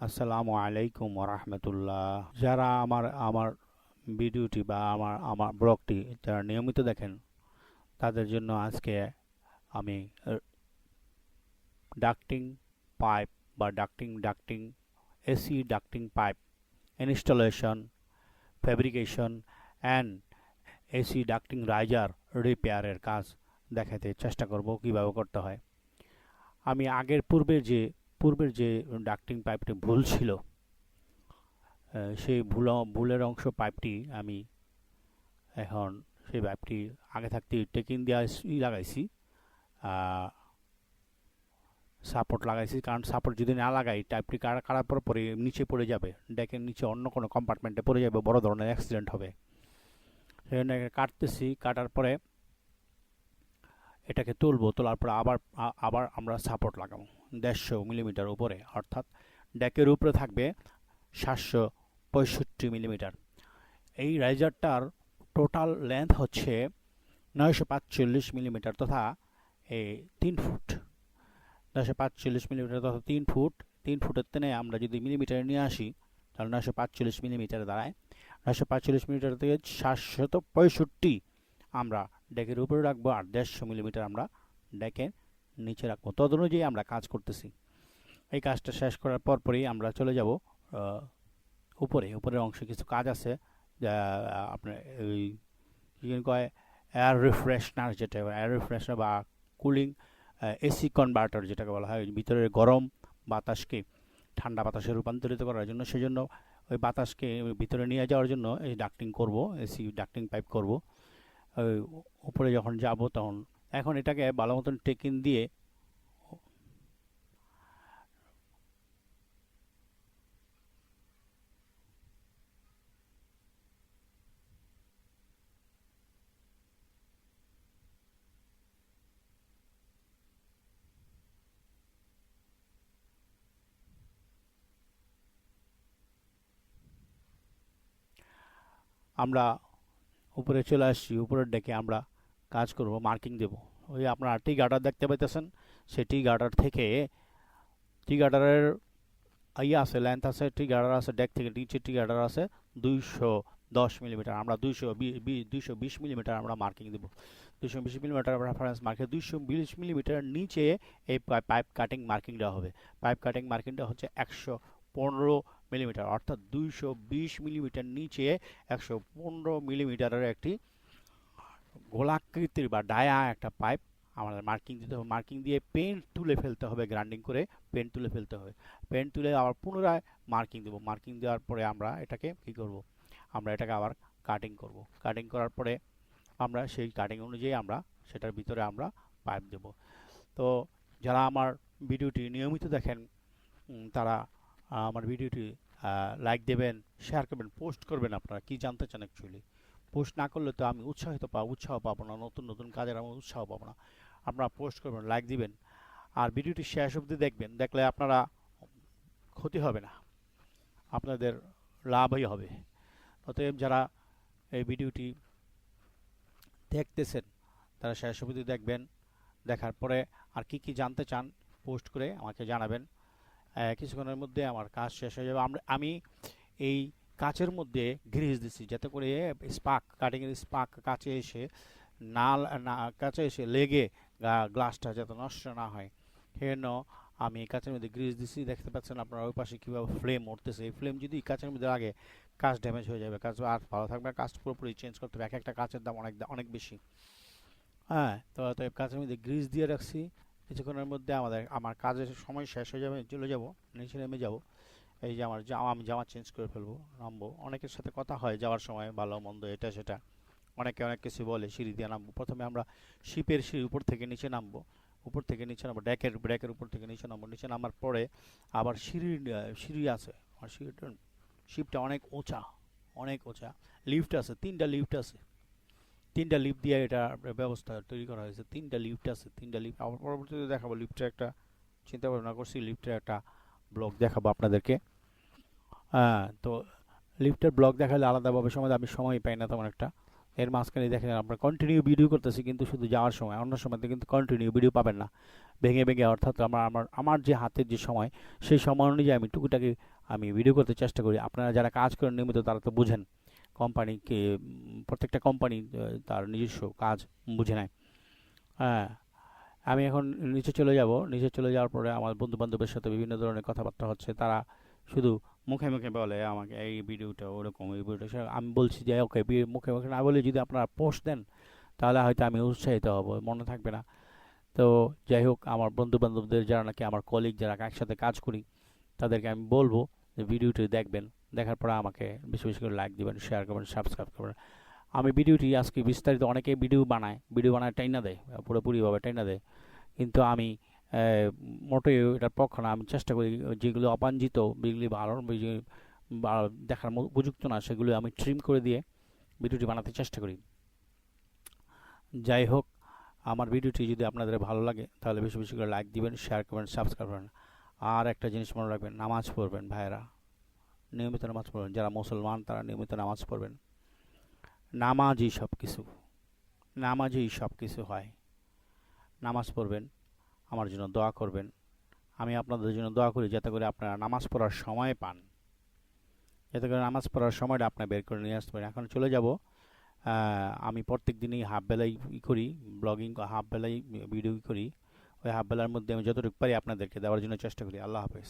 আসসালামু আলাইকুম রহমতুল্লাহ যারা আমার আমার ভিডিওটি বা আমার আমার ব্লগটি যারা নিয়মিত দেখেন, তাদের জন্য আজকে আমি ডাক্টিং পাইপ বা ducting ducting AC ducting pipe installation fabrication and AC ducting riser রিপেয়ারের কাজ দেখাতে চেষ্টা করব কীভাবে করতে হয়। আমি আগের পূর্বে যে পূর্বের যে ডাক্টিং পাইপটি ভুল ছিল সেই ভুল ভুলের অংশ পাইপটি আমি এখন সেই পাইপটি আগে থাকতে টেকিং দেওয়া লাগাইছি সাপোর্ট লাগাইছি। কারণ সাপোর্ট যদি না লাগাই টাইপটি কাটার পর পরে নিচে পড়ে যাবে, ডেকের নিচে অন্য কোনো কম্পার্টমেন্টে পড়ে যাবে, বড় ধরনের অ্যাক্সিডেন্ট হবে। সেই জন্য কাটতেছি, কাটার পরে এটাকে তুলবো, তোলার পরে আবার আবার আমরা সাপোর্ট লাগাবো। দেড়শো মিলিমিটার উপরে, অর্থাৎ ডেকের উপরে থাকবে সাতশো পঁয়ষট্টি মিলিমিটার। এই রাইজারটার টোটাল লেন্থ হচ্ছে নয়শো পাঁচচল্লিশ মিলিমিটার তথা এই তিন ফুট। নয়শো পাঁচচল্লিশ মিলিমিটার তথা তিন ফুট। তিন ফুটের তেনে আমরা যদি মিলিমিটারে নিয়ে আসি, তাহলে নয়শো পাঁচচল্লিশ মিলিমিটার দাঁড়ায়। নয়শো পাঁচচল্লিশ মিলিমিটার থেকে সাতশত পঁয়ষট্টি আমরা ডেকের উপরে রাখব আর দেড়শো মিলিমিটার আমরা ডেকের নিচে রাখব। তদ অনুযায়ী আমরা কাজ করতেছি। এই কাজটা শেষ করার পর পরেই আমরা চলে যাব উপরে। উপরের অংশে কিছু কাজ আছে, যা আপনার ওই কয় এয়ার রিফ্রেশনার যেটা এয়ার রিফ্রেশনার বা কুলিং এসি কনভার্টার যেটাকে বলা হয় ভিতরের গরম বাতাসকে ঠান্ডা বাতাসে রূপান্তরিত করার জন্য। সেজন্য ওই বাতাসকে ভিতরে নিয়ে যাওয়ার জন্য এই ডাক্টিং করব এসি ডাক্টিং পাইপ করব। ওই উপরে যখন যাব তখন এখন এটাকে ভালো মতন টেকিন দিয়ে আমরা উপরে চলে আসছি উপরের ডেকে আমরা কাজ করব মার্কিং দেব। ওই আপনারা টি গার্ডার দেখতে পাইতেছেন সেই টি গার্ডার থেকে টি গার্ডারের ইয়ে আছে লেন্থ আছে টি গার্ডার আছে ডেক থেকে নিচে টি গার্ডার আছে, দুইশো দশ মিলিমিটার আমরা দুইশো দুইশো বিশ মিলিমিটার আমরা মার্কিং দেবো। দুইশো বিশ মিলিমিটার রেফারেন্স মার্কে দুইশো বিশ মিলিমিটার নিচে এই পাইপ কাটিং মার্কিং দেওয়া হবে। পাইপ কাটিং মার্কিংটা হচ্ছে একশো পনেরো মিলিমিটার অর্থাৎ দুইশো বিশ মিলিমিটার নিচে একশো পনেরো মিলিমিটারের একটি গোলাকৃতির বা ডায়া একটা পাইপ আমাদের মার্কিং দিতে হবে। মার্কিং দিয়ে পেন তুলে ফেলতে হবে, গ্রাইন্ডিং করে পেন তুলে ফেলতে হবে। পেন তুলে আবার পুনরায় মার্কিং দেবো। মার্কিং দেওয়ার পরে আমরা এটাকে কী করব? আমরা এটাকে আবার কাটিং করব। কাটিং করার পরে আমরা সেই কাটিং অনুযায়ী আমরা সেটার ভিতরে আমরা পাইপ দেব। তো যারা আমার ভিডিওটি নিয়মিত দেখেন তারা আমার ভিডিওটি লাইক দেবেন শেয়ার করবেন পোস্ট করবেন আপনারা। কি জানতে চান অ্যাকচুয়ালি পোস্ট না করলে তো আমি উৎসাহিত পাবো উৎসাহ পাবো না, নতুন নতুন কাজের আমি উৎসাহ পাবো না। আপনারা পোস্ট করবেন লাইক দিবেন। আর ভিডিওটি শেষ অবধি দেখবেন, দেখলে আপনারা ক্ষতি হবে না। আপনাদের লাভই হবে। অতএব যারা এই ভিডিওটি দেখতেছেন, তারা শেষ অবধি দেখবেন, দেখার পরে আর কি কি জানতে চান পোস্ট করে আমাকে জানাবেন। কিছুক্ষণের মধ্যে আমার কাজ শেষ হয়ে যাবে। আমরা, আমি এই কাচের মধ্যে গ্রিজ দিছি, যাতে করে স্পার্ক, কাটিংয়ের স্পার্ক কাছে এসে না, কাছে এসে লেগে গ্লাসটা যাতে নষ্ট না হয়। সেজন্য আমি কাচের মধ্যে গ্রিজ দিছি, দেখতে পাচ্ছেন আপনারা ওই পাশে কীভাবে ফ্লেম উঠতেছে। এই ফ্লেম যদি কাচের মধ্যে লাগে, কাজ ড্যামেজ হয়ে যাবে। কাজ আর ভালো থাকবে কাজ পুরোপুরি চেঞ্জ করতে হবে। এক একটা কাচের দাম অনেক অনেক বেশি। হ্যাঁ তো এই কাচের মধ্যে গ্রিজ দিয়ে রাখছি। কিছুক্ষণের মধ্যে আমাদের, আমার কাজের সময় শেষ হয়ে যাবে, চলে যাব, নিচে নেমে যাব। এই যে আমার জামা, আমি জামা চেঞ্জ করে ফেলব, নামবো। অনেকের সাথে কথা হয় যাওয়ার সময়, ভালো, মন্দ, এটা, সেটা। অনেকে অনেক কিছু বলে, সিঁড়ি দিয়ে নামবো। প্রথমে আমরা শিপের সিঁড়ি উপর থেকে নিচে নামবো। উপর থেকে নিচে নামবো ডেকের ডেকের উপর থেকে নিচে নামবো। নিচে নামার পরে আবার সিঁড়ি সিঁড়ি আছে। আর সিঁড়িটা, শিপটা অনেক উঁচা অনেক উঁচা লিফট আছে, তিনটা লিফট আছে। তিনটা লিফট দিয়ে এটা ব্যবস্থা তৈরি করা হয়েছে। তিনটা লিফট আছে, তিনটা লিফট। আবার পরবর্তীতে দেখাবো লিফটের একটা চিন্তা ভাবনা করছি, লিফটের একটা ব্লগ দেখাবো আপনাদেরকে। হ্যাঁ তো লিফটের ব্লগ দেখালে আলাদাভাবে সময় আমি সময় পাই না তেমন একটা। এর মাঝখানে দেখেন, আমরা কন্টিনিউ ভিডিও করতেছি, কিন্তু শুধু যাওয়ার সময়, অন্য সময় কিন্তু কন্টিনিউ ভিডিও পাবেন না। ভেঙে ভেঙে, অর্থাৎ আমার আমার আমার যে হাতের যে সময়, সেই সময় অনুযায়ী আমি টুকুটাকি আমি ভিডিও করতে চেষ্টা করি। আপনারা যারা কাজ করেন নিয়মিত, তারা তো বুঝেন। কোম্পানিকে প্রত্যেকটা কোম্পানি তার নিজস্ব কাজ বুঝে নেয়। হ্যাঁ আমি এখন নিচে চলে যাব। নিচে চলে যাওয়ার পরে আমার বন্ধু বান্ধবের সাথে বিভিন্ন ধরনের কথাবার্তা হচ্ছে। তারা শুধু মুখে মুখে বলে আমাকে, এই ভিডিওটা ওরকম, এই ভিডিওটা আমি বলছি যে, ওকে মুখে মুখে না বলে যদি আপনারা পোস্ট দেন, তাহলে হয়তো আমি উৎসাহিত হব, মনে থাকবে না। তো যাই হোক, আমার বন্ধু বান্ধবদের যারা নাকি আমার কলিগ যারা একসাথে কাজ করি, তাদেরকে আমি বলব যে, ভিডিওটি দেখবেন। দেখার পরে আমাকে বেশি বেশি করে লাইক দিবেন শেয়ার করবেন সাবস্ক্রাইব করবেন। আমি ভিডিওটি আজকে বিস্তারিত অনেকে ভিডিও বানায় ভিডিও বানায় টাইনা দেয়, পুরোপুরিভাবে টাইনা দেয়। কিন্তু আমি মোটেও এটার পক্ষ না, আমি চেষ্টা করি যেগুলো অবাঞ্ছিত, যেগুলি ভালো দেখার উপযুক্ত না, সেগুলো আমি ট্রিম করে দিয়ে ভিডিওটি বানাতে চেষ্টা করি। যাই হোক, আমার ভিডিওটি যদি আপনাদের ভালো লাগে, তাহলে বেশি বেশি করে লাইক দিবেন শেয়ার করবেন সাবস্ক্রাইব করবেন। আর একটা জিনিস মনে রাখবেন, নামাজ পড়বেন ভাইয়েরা। নিয়মিত নামাজ পড়বেন, যারা মুসলমান তারা নিয়মিত নামাজ পড়বেন। নামাজই সব কিছু নামাজেই সব কিছু হয়। নামাজ পড়বেন, আমার জন্য দোয়া করবেন। আমি আপনাদের জন্য দোয়া করি যাতে করে আপনারা নামাজ পড়ার সময় পান। যাতে করে নামাজ পড়ার সময়টা আপনার বের করে নিয়ে আসতে পারেন। এখন চলে যাব আমি প্রত্যেক দিনই হাফ বেলাই করি, ব্লগিং হাফ বেলাই ভিডিও করি। ওই হাফ বেলার মধ্যে আমি যতটুকু পারি আপনাদেরকে দেওয়ার জন্য চেষ্টা করি। আল্লাহ হাফেজ।